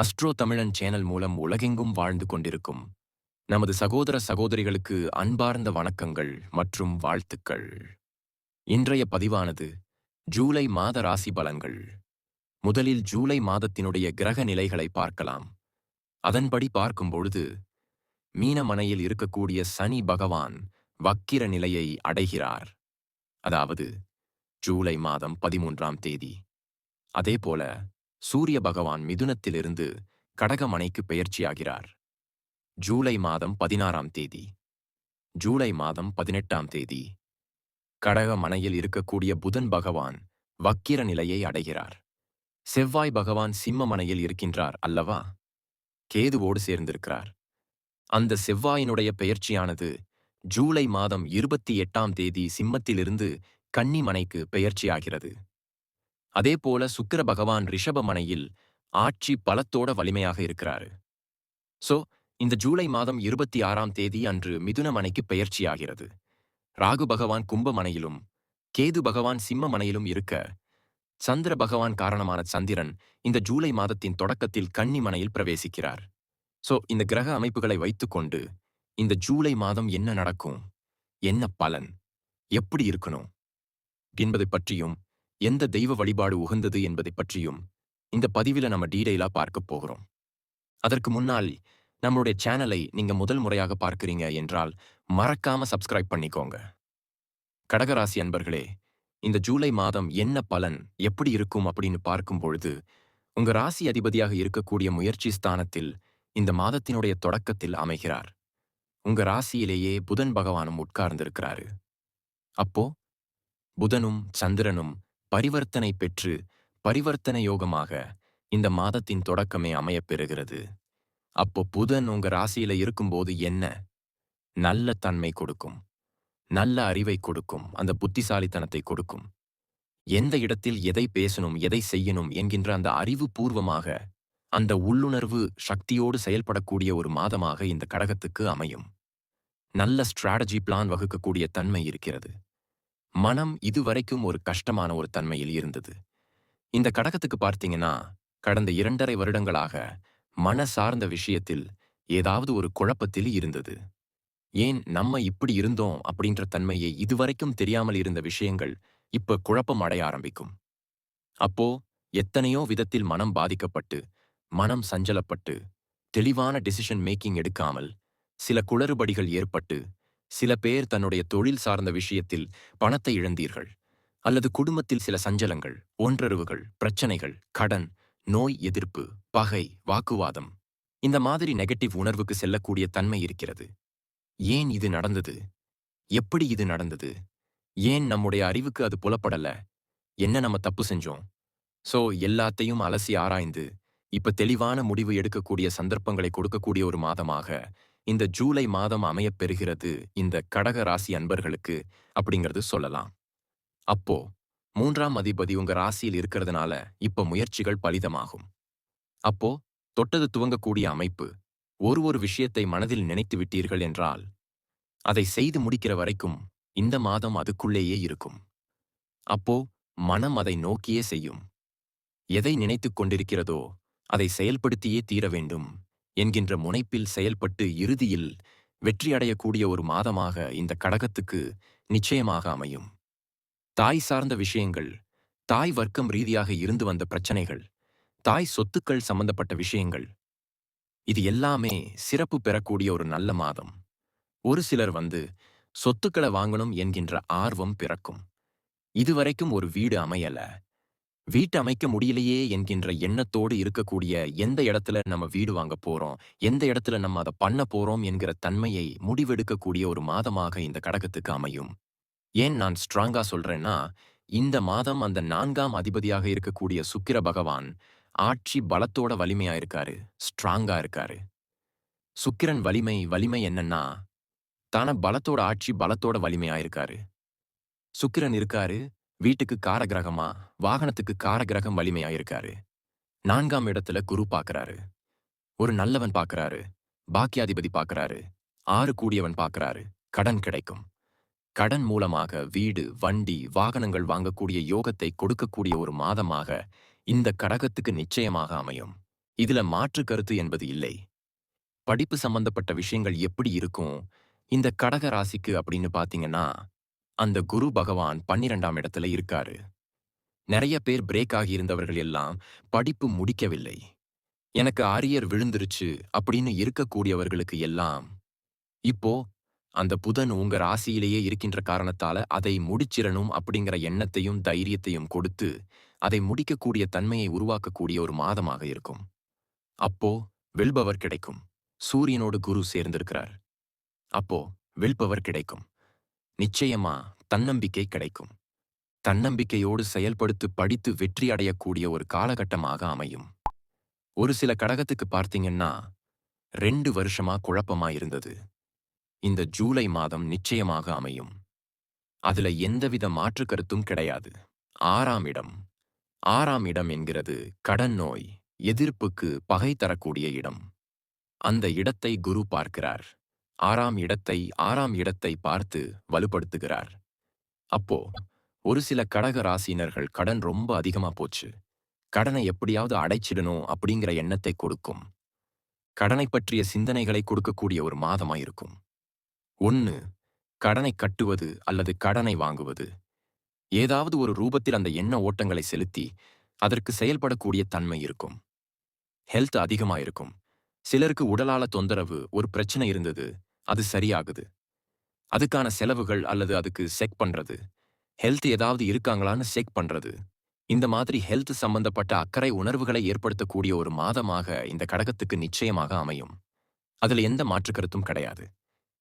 Astro தமிழன் channel மூலம் உலகெங்கும் வாழ்ந்து கொண்டிருக்கும் நமது சகோதர சகோதரிகளுக்கு அன்பார்ந்த வணக்கங்கள் மற்றும் வாழ்த்துக்கள். இன்றைய பதிவானது ஜூலை மாத ராசி பலன்கள். முதலில் ஜூலை மாதத்தினுடைய கிரக நிலைகளை பார்க்கலாம். அதன்படி பார்க்கும் பொழுது மீனமனையில் இருக்கக்கூடிய சனி பகவான் வக்கிர நிலையை அடைகிறார். அதாவது ஜூலை மாதம் பதிமூன்றாம் தேதி. அதேபோல சூரிய பகவான் மிதுனத்திலிருந்து கடகமனைக்கு பெயர்ச்சியாகிறார். ஜூலை மாதம் பதினாறாம் தேதி. ஜூலை மாதம் பதினெட்டாம் தேதி. கடகமனையில் இருக்கக்கூடிய புதன் பகவான் வக்கிர நிலையை அடைகிறார். செவ்வாய் பகவான் சிம்மமனையில் இருக்கின்றார் அல்லவா? கேதுவோடு சேர்ந்திருக்கிறார். அந்த செவ்வாயினுடைய பெயர்ச்சியானது ஜூலை மாதம் இருபத்தி எட்டாம் தேதி சிம்மத்திலிருந்து கன்னிமனைக்கு பெயர்ச்சியாகிறது. அதேபோல சுக்கிர பகவான் ரிஷபமனையில் ஆட்சி பலத்தோட வலிமையாக இருக்கிறாரு. சோ இந்த ஜூலை மாதம் இருபத்தி ஆறாம் தேதி அன்று மிதுனமனைக்கு பெயர்ச்சியாகிறது. ராகு பகவான் கும்பமனையிலும் கேது பகவான் சிம்ம மனையிலும் இருக்க சந்திர பகவான் காரணமான சந்திரன் இந்த ஜூலை மாதத்தின் தொடக்கத்தில் கன்னி மனையில் பிரவேசிக்கிறார். சோ இந்த கிரக அமைப்புகளை வைத்துக்கொண்டு இந்த ஜூலை மாதம் என்ன நடக்கும்? என்ன பலன்? எப்படி இருக்கணும்? என்பதை பற்றியும் எந்த தெய்வ வழிபாடு உகந்தது என்பதை பற்றியும் இந்த பதிவில நம்ம டீடைலா பார்க்க போகிறோம். அதற்கு முன்னால் நம்மளுடைய சேனலை நீங்க முதல் முறையாக பார்க்குறீங்க என்றால் மறக்காம சப்ஸ்கிரைப் பண்ணிக்கோங்க. கடகராசி அன்பர்களே இந்த ஜூலை மாதம் என்ன பலன் எப்படி இருக்கும் அப்படின்னு பார்க்கும் பொழுது உங்க ராசி அதிபதியாக இருக்கக்கூடிய முயற்சி ஸ்தானத்தில் இந்த மாதத்தினுடைய தொடக்கத்தில் அமைகிறார். உங்க ராசியிலேயே புதன் பகவானும் உட்கார்ந்திருக்கிறாரு. அப்போ புதனும் சந்திரனும் பரிவர்த்தனை பெற்று பரிவர்த்தனை யோகமாக இந்த மாதத்தின் தொடக்கமே அமையப் பெறுகிறது. அப்போ புதன் உங்க ராசியில இருக்கும்போது என்ன? நல்ல தன்மை கொடுக்கும். நல்ல அறிவை கொடுக்கும். அந்த புத்திசாலித்தனத்தை கொடுக்கும். எந்த இடத்தில் எதை பேசணும் எதை செய்யணும் என்கின்ற அந்த அறிவு பூர்வமாக அந்த உள்ளுணர்வு சக்தியோடு செயல்படக்கூடிய ஒரு மாதமாக இந்த கடகத்துக்கு அமையும். நல்ல ஸ்ட்ராட்டஜி பிளான் வகுக்கக்கூடிய தன்மை இருக்கிறது. மனம் இதுவரைக்கும் ஒரு கஷ்டமான ஒரு தன்மையில் இருந்தது. இந்த கடகத்துக்கு பார்த்தீங்கன்னா கடந்த இரண்டரை வருடங்களாக மன சார்ந்த விஷயத்தில் ஏதாவது ஒரு குழப்பத்தில் இருந்தது. ஏன் நம்ம இப்படி இருந்தோம் அப்படின்ற தன்மையை இதுவரைக்கும் தெரியாமல் இருந்த விஷயங்கள் இப்ப குழப்பம் அடைய ஆரம்பிக்கும். அப்போ எத்தனையோ விதத்தில் மனம் பாதிக்கப்பட்டு மனம் சஞ்சலப்பட்டு தெளிவான டெசிஷன் மேக்கிங் எடுக்காமல் சில குளறுபடிகள் ஏற்பட்டு சில பேர் தன்னுடைய தொழில் சார்ந்த விஷயத்தில் பணத்தை இழந்தீர்கள் அல்லது குடும்பத்தில் சில சஞ்சலங்கள் ஒன்றறிவுகள் பிரச்சனைகள் கடன் நோய் எதிர்ப்பு பகை வாக்குவாதம் இந்த மாதிரி நெகட்டிவ் உணர்வுக்கு செல்லக்கூடிய தன்மை இருக்கிறது. ஏன் இது நடந்தது? எப்படி இது நடந்தது? ஏன் நம்முடைய அறிவுக்கு அது புலப்படல? என்ன நம்ம தப்பு செஞ்சோம்? சோ எல்லாத்தையும் அலசி ஆராய்ந்து இப்ப தெளிவான முடிவு எடுக்கக்கூடிய சந்தர்ப்பங்களை கொடுக்கக்கூடிய ஒரு மாதமாக இந்த ஜூலை மாதம் அமையப் பெறுகிறது இந்த கடக ராசி அன்பர்களுக்கு அப்படிங்கிறது சொல்லலாம். அப்போ மூன்றாம் அதிபதி உங்க ராசியில் இருக்கிறதுனால இப்ப முயற்சிகள் பலிதமாகும். அப்போ தொட்டது துவங்கக்கூடிய அமைப்பு ஒரு ஒரு விஷயத்தை மனதில் நினைத்து விட்டீர்கள் என்றால் அதை செய்து முடிக்கிற வரைக்கும் இந்த மாதம் அதுக்குள்ளேயே இருக்கும். அப்போ மனம் அதை நோக்கியே செய்யும். எதை நினைத்துக் கொண்டிருக்கிறதோ அதை செயல்படுத்தியே தீர வேண்டும். என்கின்ற முனைப்பில் செயல்பட்டு இறுதியில் வெற்றியடையக்கூடிய ஒரு மாதமாக இந்த கடகத்துக்கு நிச்சயமாக அமையும். தாய் சார்ந்த விஷயங்கள் தாய் வர்க்கம் ரீதியாக இருந்து வந்த பிரச்சனைகள் தாய் சொத்துக்கள் சம்பந்தப்பட்ட விஷயங்கள் இது எல்லாமே சிறப்பு பெறக்கூடிய ஒரு நல்ல மாதம். ஒரு சிலர் வந்து சொத்துக்களை வாங்கணும் என்கின்ற ஆர்வம் பிறக்கும். இதுவரைக்கும் ஒரு வீடு அமையல. வீட்டு அமைக்க முடியலையே என்கின்ற எண்ணத்தோடு இருக்கக்கூடிய எந்த இடத்துல நம்ம வீடு வாங்க போறோம் எந்த இடத்துல நம்ம அதை பண்ண போறோம் என்கிற தன்மையை முடிவெடுக்கக்கூடிய ஒரு மாதமாக இந்த கடகத்துக்கு அமையும். ஏன் நான் ஸ்ட்ராங்கா சொல்றேன்னா இந்த மாதம் அந்த நான்காம் அதிபதியாக இருக்கக்கூடிய சுக்கிர பகவான் ஆட்சி பலத்தோட வலிமையா இருக்காரு ஸ்ட்ராங்கா இருக்காரு. சுக்கிரன் வலிமை வலிமை என்னன்னா தான பலத்தோட ஆட்சி பலத்தோட வலிமையா இருக்காரு. சுக்கிரன் இருக்காரு வீட்டுக்கு காரகிரகமா வாகனத்துக்கு காரகிரகம் வலிமையா இருக்காரு நான்காம் இடத்துல குரு பாக்குறாரு. ஒரு நல்லவன் பாக்குறாரு. பாக்கியாதிபதி பாக்குறாரு. ஆறு கூடியவன் பாக்குறாரு. கடன் கிடைக்கும். கடன் மூலமாக வீடு வண்டி வாகனங்கள் வாங்கக்கூடிய யோகத்தை கொடுக்கக்கூடிய ஒரு மாதமாக இந்த கடகத்துக்கு நிச்சயமாக அமையும். இதுல மாற்று கருத்து என்பது இல்லை. படிப்பு சம்பந்தப்பட்ட விஷயங்கள் எப்படி இருக்கும்? இந்த கடக ராசிக்கு அப்படின்னு பாத்தீங்கன்னா அந்த குரு பகவான் பன்னிரெண்டாம் இடத்துல இருக்காரு. நிறைய பேர் பிரேக் ஆகியிருந்தவர்கள் எல்லாம் படிப்பு முடிக்கவில்லை. எனக்கு அரியர் விழுந்துருச்சு அப்படின்னு இருக்கக்கூடியவர்களுக்கு எல்லாம் இப்போ அந்த புதன் உங்க ராசியிலேயே இருக்கின்ற காரணத்தால அதை முடிச்சிடணும் அப்படிங்கிற எண்ணத்தையும் தைரியத்தையும் கொடுத்து அதை முடிக்கக்கூடிய தன்மையை உருவாக்கக்கூடிய ஒரு மாதமாக இருக்கும். அப்போ வெல்பவர் கிடைக்கும். சூரியனோடு குரு சேர்ந்திருக்கிறார். அப்போ வெல்பவர் கிடைக்கும். நிச்சயமா தன்னம்பிக்கை கிடைக்கும். தன்னம்பிக்கையோடு செயல்படுத்து படித்து வெற்றி அடையக்கூடிய ஒரு காலகட்டமாக அமையும். ஒரு சில கடகத்துக்கு பார்த்தீங்கன்னா ரெண்டு வருஷமா குழப்பமா இருந்தது. இந்த ஜூலை மாதம் நிச்சயமாக அமையும். அதுல எந்தவித மாற்று கருத்தும் கிடையாது. ஆறாம் இடம். ஆறாம் இடம் என்கிறது கடன் நோய் எதிர்ப்புக்கு பகை தரக்கூடிய இடம். அந்த இடத்தை குரு பார்க்கிறார். ஆறாம் இடத்தை ஆறாம் இடத்தை பார்த்து வலுப்படுத்துகிறார். அப்போ ஒரு சில கடக ராசினர்கள் கடன் ரொம்ப அதிகமா போச்சு. கடனை எப்படியாவது அடைச்சிடணும் அப்படிங்கிற எண்ணத்தை கொடுக்கும். கடனை பற்றிய சிந்தனைகளை கொடுக்கக்கூடிய ஒரு மாதமாயிருக்கும். ஒன்று ஒன்னு கடனை கட்டுவது அல்லது கடனை வாங்குவது. ஏதாவது ஒரு ரூபத்தில் அந்த எண்ண ஓட்டங்களை செலுத்தி அதற்கு செயல்படக்கூடிய தன்மை இருக்கும். ஹெல்த் அதிகமாயிருக்கும். சிலருக்கு உடலால தொந்தரவு ஒரு பிரச்சனை இருந்தது அது சரியாகுது. அதுக்கான செலவுகள் அல்லது அதுக்கு செக் பண்றது ஹெல்த் ஏதாவது இருக்காங்களான்னு செக் பண்றது. இந்த மாதிரி ஹெல்த் சம்பந்தப்பட்ட அக்கறை உணர்வுகளை ஏற்படுத்தக்கூடிய ஒரு மாதமாக இந்த கடகத்துக்கு நிச்சயமாக அமையும். அதுல எந்த மாற்று கருத்தும் கிடையாது.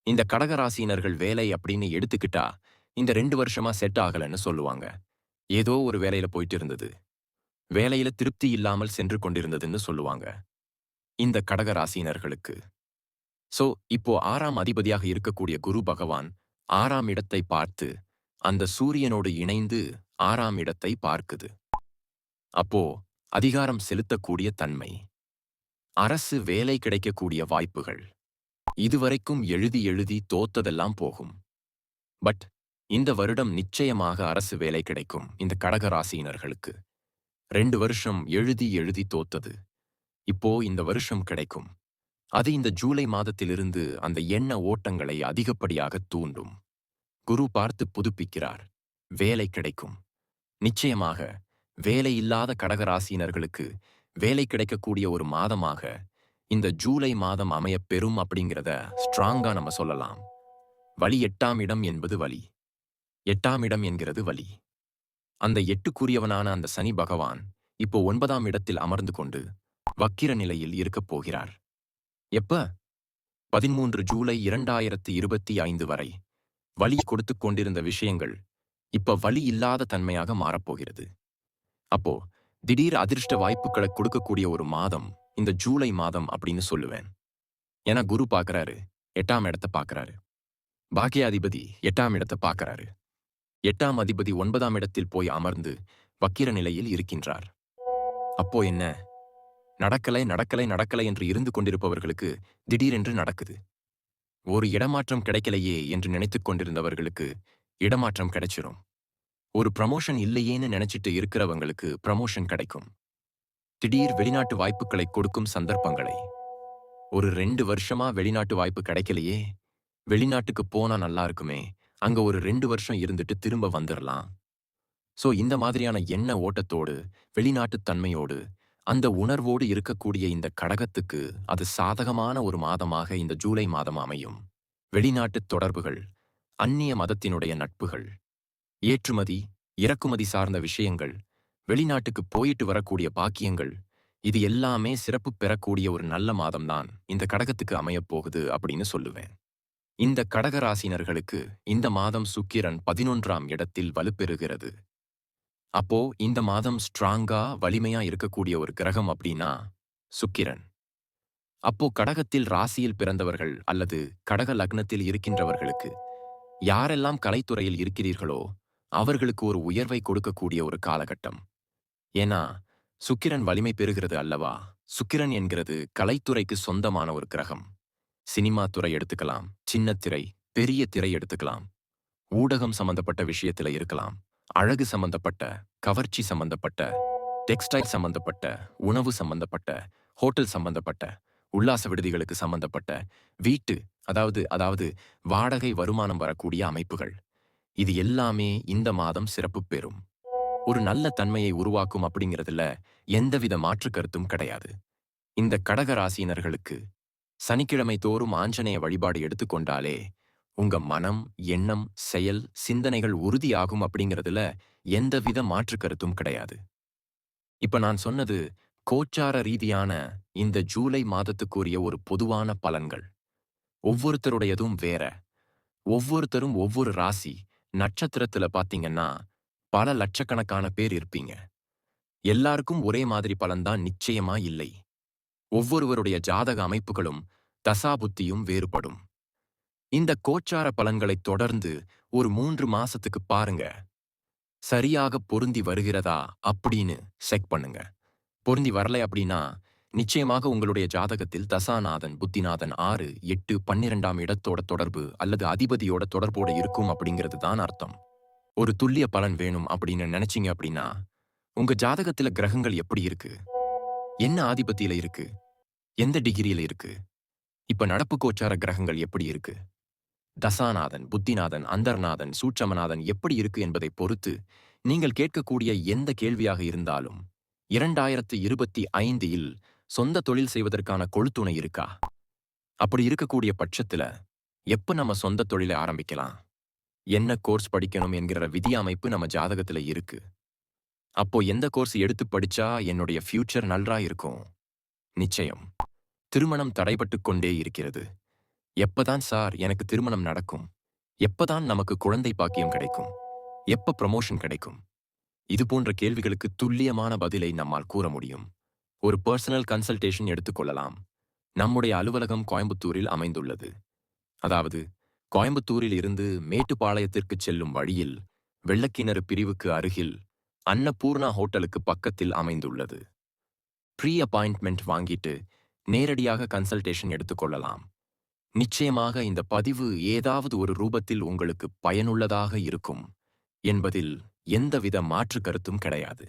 இந்த கடகராசியினர்கள் வேலை அப்படின்னு எடுத்துக்கிட்டா இந்த ரெண்டு வருஷமா செட் ஆகலன்னு சொல்லுவாங்க. ஏதோ ஒரு வேலையில போயிட்டு இருந்தது. வேலையில திருப்தி இல்லாமல் சென்று கொண்டிருந்ததுன்னு சொல்லுவாங்க. இந்த கடகராசியினர்களுக்கு சோ இப்போ ஆறாம் அதிபதியாக இருக்கக்கூடிய குரு பகவான் ஆறாம் இடத்தை பார்த்து அந்த சூரியனோடு இணைந்து ஆறாம் இடத்தை பார்க்குது. அப்போ அதிகாரம் செலுத்தக்கூடிய தன்மை. அரசு வேலை கிடைக்கக்கூடிய வாய்ப்புகள். இதுவரைக்கும் எழுதி எழுதி தோத்ததெல்லாம் போகும். பட் இந்த வருடம் நிச்சயமாக அரசு வேலை கிடைக்கும் இந்த கடகராசியினர்களுக்கு. ரெண்டு வருஷம் எழுதி எழுதி தோத்தது. இப்போ இந்த வருஷம் கிடைக்கும். அது இந்த ஜூலை மாதத்திலிருந்து அந்த எண்ண ஓட்டங்களை அதிகப்படியாக தூண்டும். குரு பார்த்து புதுப்பிக்கிறார். வேலை கிடைக்கும். நிச்சயமாக வேலை இல்லாத கடகராசியினர்களுக்கு வேலை கிடைக்கக்கூடிய ஒரு மாதமாக இந்த ஜூலை மாதம் அமையப் பெறும் அப்படிங்கிறத ஸ்ட்ராங்கா நம்ம சொல்லலாம். வழி எட்டாம் இடம் என்பது வலி. எட்டாம் இடம் என்கிறது வலி. அந்த எட்டுக்குரியவனான அந்த சனி பகவான் இப்போ ஒன்பதாம் இடத்தில் அமர்ந்து கொண்டு வக்கிர நிலையில் இருக்கப் போகிறார். எப்ப? பதிமூன்று ஜூலை இரண்டாயிரத்து இருபத்தி ஐந்து வரை. வலி கொடுத்துக் கொண்டிருந்த விஷயங்கள் இப்ப வலி இல்லாத தன்மையாக மாறப்போகிறது அப்போ திடீர் அதிர்ஷ்ட வாய்ப்புகளை கொடுக்கக்கூடிய ஒரு மாதம் இந்த ஜூலை மாதம் அப்படின்னு சொல்லுவேன். ஏன்னா குரு பார்க்கறாரு எட்டாம் இடத்தை பார்க்கறாரு பாக்கியாதிபதி எட்டாம் இடத்தை பார்க்கறாரு எட்டாம் அதிபதி ஒன்பதாம் இடத்தில் போய் அமர்ந்து வக்கிர நிலையில் இருக்கின்றார். அப்போ என்ன? நடக்கலை நடக்கலை நடக்கலை என்று இருந்து கொண்டிருப்பவர்களுக்கு திடீரென்று நடக்குது. ஒரு இடமாற்றம் கிடைக்கலையே என்று நினைத்துக் கொண்டிருந்தவர்களுக்கு இடமாற்றம் கிடைச்சிரும். ஒரு ப்ரமோஷன் இல்லையேன்னு நினைச்சிட்டு இருக்கிறவங்களுக்கு ப்ரமோஷன் கிடைக்கும். திடீர் வெளிநாட்டு வாய்ப்புகளை கொடுக்கும் சந்தர்ப்பங்களை. ஒரு ரெண்டு வருஷமா வெளிநாட்டு வாய்ப்பு கிடைக்கலையே வெளிநாட்டுக்கு போனா நல்லா இருக்குமே அங்க ஒரு ரெண்டு வருஷம் இருந்துட்டு திரும்ப வந்துடலாம் சோ இந்த மாதிரியான எண்ண ஓட்டத்தோடு வெளிநாட்டுத் தன்மையோடு அந்த உணர்வோடு இருக்கக்கூடிய இந்த கடகத்துக்கு அது சாதகமான ஒரு மாதமாக இந்த ஜூலை மாதம் அமையும். வெளிநாட்டுத் தொடர்புகள் அந்நிய மதத்தினுடைய நட்புகள் ஏற்றுமதி இறக்குமதி சார்ந்த விஷயங்கள் வெளிநாட்டுக்கு போயிட்டு வரக்கூடிய பாக்கியங்கள் இது எல்லாமே சிறப்பு பெறக்கூடிய ஒரு நல்ல மாதம்தான் இந்த கடகத்துக்கு அமையப் போகுது அப்படின்னு சொல்லுவேன். இந்த கடகராசினர்களுக்கு இந்த மாதம் சுக்கிரன் பதினொன்றாம் இடத்தில் வலுப்பெறுகிறது. அப்போ இந்த மாதம் ஸ்ட்ராங்கா வலிமையா இருக்கக்கூடிய ஒரு கிரகம் அப்படின்னா சுக்கிரன். அப்போ கடகத்தில் ராசியில் பிறந்தவர்கள் அல்லது கடக லக்னத்தில் இருக்கின்றவர்களுக்கு யாரெல்லாம் கலைத்துறையில் இருக்கிறீர்களோ அவர்களுக்கு ஒரு உயர்வை கொடுக்கக்கூடிய ஒரு காலகட்டம். ஏன்னா சுக்கிரன் வலிமை பெறுகிறது அல்லவா? சுக்கிரன் என்கிறது கலைத்துறைக்கு சொந்தமான ஒரு கிரகம். சினிமா துறை எடுத்துக்கலாம் சின்ன திரை பெரிய திரை எடுத்துக்கலாம் ஊடகம் சம்பந்தப்பட்ட விஷயத்துல இருக்கலாம். அழகு சம்பந்தப்பட்ட கவர்ச்சி சம்பந்தப்பட்ட டெக்ஸ்டைல் சம்பந்தப்பட்ட உணவு சம்பந்தப்பட்ட ஹோட்டல் சம்பந்தப்பட்ட உல்லாச விடுதிகளுக்கு சம்பந்தப்பட்ட வீட்டு அதாவது அதாவது வாடகை வருமானம் வரக்கூடிய அமைப்புகள். இது எல்லாமே இந்த மாதம் சிறப்பு பெறும். ஒரு நல்ல தன்மையை உருவாக்கும் அப்படிங்கிறதுல எந்தவித மாற்று கருத்தும் கிடையாது. இந்த கடக ராசியினர்களுக்கு சனிக்கிழமை தோறும் ஆஞ்சநேய வழிபாடு எடுத்துக்கொண்டாலே உங்க மனம் எண்ணம் செயல் சிந்தனைகள் உறுதியாகும் அப்படிங்கிறதுல எந்தவித மாற்று கருத்தும் கிடையாது. இப்ப நான் சொன்னது கோச்சார ரீதியான இந்த ஜூலை மாதத்துக்குரிய ஒரு பொதுவான பலன்கள். ஒவ்வொருத்தருடையதும் வேற. ஒவ்வொருத்தரும் ஒவ்வொரு ராசி நட்சத்திரத்துல பாத்தீங்கன்னா பல லட்சக்கணக்கான பேர் இருப்பீங்க. எல்லாருக்கும் ஒரே மாதிரி பலன்தான் நிச்சயமா இல்லை. ஒவ்வொருவருடைய ஜாதக அமைப்புகளும் தசாபுத்தியும் வேறுபடும். இந்த கோச்சார பலன்களை தொடர்ந்து ஒரு மூன்று மாசத்துக்கு பாருங்க. சரியாக பொருந்தி வருகிறதா அப்படின்னு செக் பண்ணுங்க. பொருந்தி வரலை அப்படின்னா நிச்சயமாக உங்களுடைய ஜாதகத்தில் தசாநாதன் புத்திநாதன் ஆறு எட்டு பன்னிரெண்டாம் இடத்தோட தொடர்பு அல்லது அதிபதியோட தொடர்போட இருக்கும் அப்படிங்கிறது தான் அர்த்தம். ஒரு துல்லிய பலன் வேணும் அப்படின்னு நினைச்சீங்க அப்படின்னா உங்க ஜாதகத்துல கிரகங்கள் எப்படி இருக்கு? என்ன ஆதிபத்தியில இருக்கு? எந்த டிகிரியில இருக்கு? இப்ப நடப்பு கோச்சார கிரகங்கள் எப்படி இருக்கு? தசாநாதன் புத்திநாதன் அந்தர்நாதன் சூட்சமநாதன் எப்படி இருக்கு என்பதை பொறுத்து நீங்கள் கேட்கக்கூடிய எந்த கேள்வியாக இருந்தாலும் இரண்டாயிரத்து இருபத்தி ஐந்தில் சொந்த தொழில் செய்வதற்கான கொழுத்துணை இருக்கா? அப்படி இருக்கக்கூடிய பட்சத்துல எப்ப நம்ம சொந்த தொழிலை ஆரம்பிக்கலாம்? என்ன கோர்ஸ் படிக்கணும் என்கிற விதி அமைப்பு நம்ம ஜாதகத்துல இருக்கு. அப்போ எந்த கோர்ஸ் எடுத்து படிச்சா என்னுடைய ஃபியூச்சர் நல்றா இருக்கும் நிச்சயம். திருமணம் தடைபட்டு கொண்டே இருக்கிறது. எப்பதான் சார் எனக்கு திருமணம் நடக்கும்? எப்பதான் நமக்கு குழந்தை பாக்கியம் கிடைக்கும்? எப்ப ப்ரமோஷன் கிடைக்கும்? இது போன்ற கேள்விகளுக்கு துல்லியமான பதிலை நம்மால் கூற முடியும். ஒரு பர்சனல் கன்சல்டேஷன் எடுத்துக்கொள்ளலாம் நம்முடைய அலுவலகம் கோயம்புத்தூரில் அமைந்துள்ளது. அதாவது கோயம்புத்தூரில் இருந்து மேட்டுப்பாளையத்திற்கு செல்லும் வழியில் வெள்ளக்கிணறு பிரிவுக்கு அருகில் அன்னபூர்ணா ஹோட்டலுக்கு பக்கத்தில் அமைந்துள்ளது. ப்ரீ அப்பாயின்ட்மெண்ட் வாங்கிட்டு நேரடியாக கன்சல்டேஷன் எடுத்துக்கொள்ளலாம் நிச்சயமாக இந்த பதிவு ஏதாவது ஒரு ரூபத்தில் உங்களுக்கு பயனுள்ளதாக இருக்கும் என்பதில் எந்தவித மாற்று கருத்தும் கிடையாது.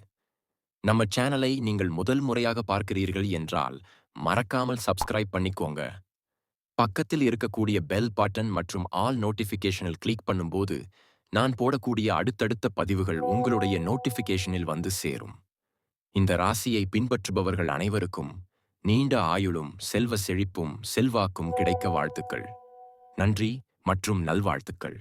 நம்ம சேனலை நீங்கள் முதல் முறையாக பார்க்கிறீர்கள் என்றால் மறக்காமல் சப்ஸ்கிரைப் பண்ணிக்கோங்க. பக்கத்தில் இருக்கக்கூடிய பெல் பட்டன் மற்றும் ஆல் நோட்டிஃபிகேஷனில் கிளிக் பண்ணும்போது நான் போடக்கூடிய அடுத்தடுத்த பதிவுகள் உங்களுடைய நோட்டிஃபிகேஷனில் வந்து சேரும். இந்த ராசியை பின்பற்றுபவர்கள் அனைவருக்கும் நீண்ட ஆயுளும் செல்வ செழிப்பும் செல்வாக்கும் கிடைக்க வாழ்த்துக்கள். நன்றி மற்றும் நல்வாழ்த்துக்கள்.